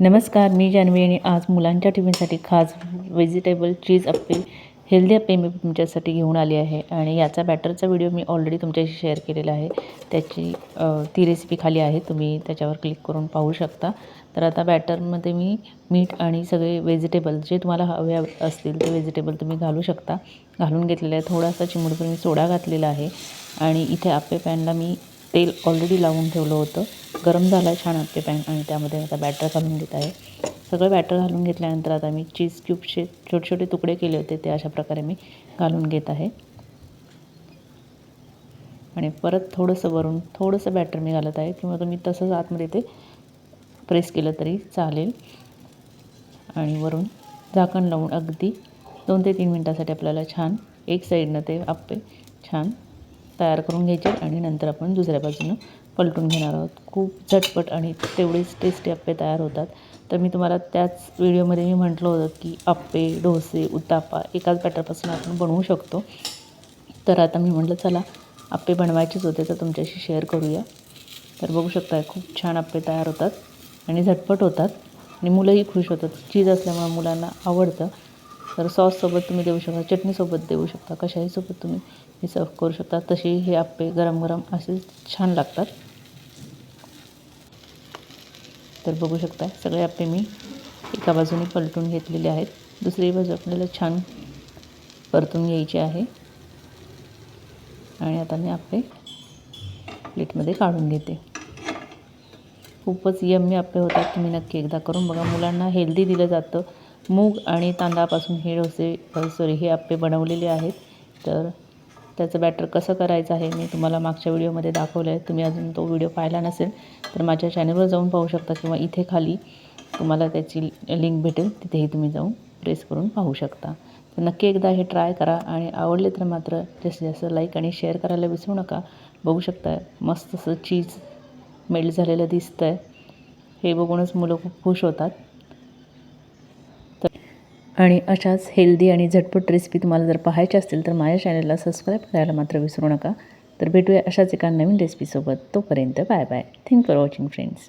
नमस्कार मी जान्हवी आणि आज मुलांच्या टिफिनसाठी खास vegetable cheese appe healthy appe मी तुमच्यासाठी घेऊन आली आहे आणि याचा बॅटरचा व्हिडिओ मी ऑलरेडी तुमच्याशी शेअर केलेला आहे. त्याची ती रेसिपी खाली आहे तुम्ही त्याच्यावर क्लिक करून पाहू शकता. तर आता बॅटरमध्ये मी मीठ आणि सगळे व्हेजिटेबल जे तुम्हाला हवे असतील ते व्हेजिटेबल तुम्ही घालू शकता. घालून घेतलेले आहे थोडासा चिमूटभर मी सोडा घातलेला आहे आणि इथे अप्पे पॅनला मी तेल ऑलरेडी लावून ठेवलं होतं. गरम झालं आहे छान अप्पे पॅन आणि त्यामध्ये आता बॅटर घालून घेत आहे. सगळं बॅटर घालून घेतल्यानंतर आता मी चीज क्यूबचे छोटे छोटे तुकडे केले होते ते अशा प्रकारे मी घालून घेत आहे. आणि परत थोडंसं वरून थोडंसं बॅटर मी घालत आहे किंवा तुम्ही तसंच आतमध्ये ते प्रेस केलं तरी चालेल. आणि वरून झाकण लावून अगदी दोन ते तीन मिनटासाठी आपल्याला छान एक साईडनं ते आप्पे छान तयार करून घ्यायचे आणि नंतर आपण दुसऱ्या बाजूनं पलटून घेणार आहोत. खूप झटपट आणि तेवढेच टेस्टी आप्पे तयार होतात. तर मी तुम्हाला त्याच व्हिडिओमध्ये मी म्हटलं होतं की आप्पे डोसे उत्तापा एकाच बॅटरपासून आपण बनवू शकतो. तर आता मी म्हटलं चला आप्पे बनवायचेच होते तर तुमच्याशी शेअर करूया. तर बघू शकता खूप छान आप्पे तयार होतात आणि झटपट होतात. आणि मुलंही खुश होतात. चीज असल्यामुळे मुलांना आवडतं. तर सॉससोबत तुम्ही देऊ शकता चटणीसोबत देऊ शकता कशाहीसोबत तुम्ही हे सर्व करू शकता. तशी हे आप्पे गरम गरम असे छान लागतात. तर बघू शकता सगळे आप्पे मी एका बाजूने पलटून घेतलेले आहेत. दुसरी बाजू आपल्याला छान परतून घ्यायची आहे. आणि आता मी आप्पे प्लेटमध्ये काढून घेते. खूपच यम्मी आप्पे होतात तुम्ही नक्की एकदा करून बघा. मुलांना हेल्दी दिलं जातं. मूग आणि तांदळापासून हे डोसे सॉरी हे आप्पे बनवलेले आहेत. तर त्याचं बॅटर कसं करायचं आहे मी तुम्हाला मागच्या व्हिडिओमध्ये दाखवलं आहे तुम्ही अजून तो व्हिडिओ पाहिला नसेल तर माझ्या चॅनलवर जाऊन पाहू शकता किंवा इथे खाली तुम्हाला त्याची लिंक भेटेल. तिथेही तुम्ही जाऊन प्रेस करून पाहू शकता. तर नक्की एकदा हे ट्राय करा आणि आवडले तर मात्र जास्तीत जास्त लाईक आणि शेअर करायला विसरू नका. बघू शकता मस्त असं चीज मेल्ट झालेलं दिसतं आहे हे बघूनच मुलं खूप खुश होतात. आणि अशाच हेल्दी आणि झटपट रेसिपी तुम्हाला जर पाहायच्या असतील तर माझ्या चॅनलला सबस्क्राईब करायला मात्र विसरू नका. तर भेटूया अशाच एका नवीन रेसिपीसोबत तोपर्यंत bye bye thank for watching friends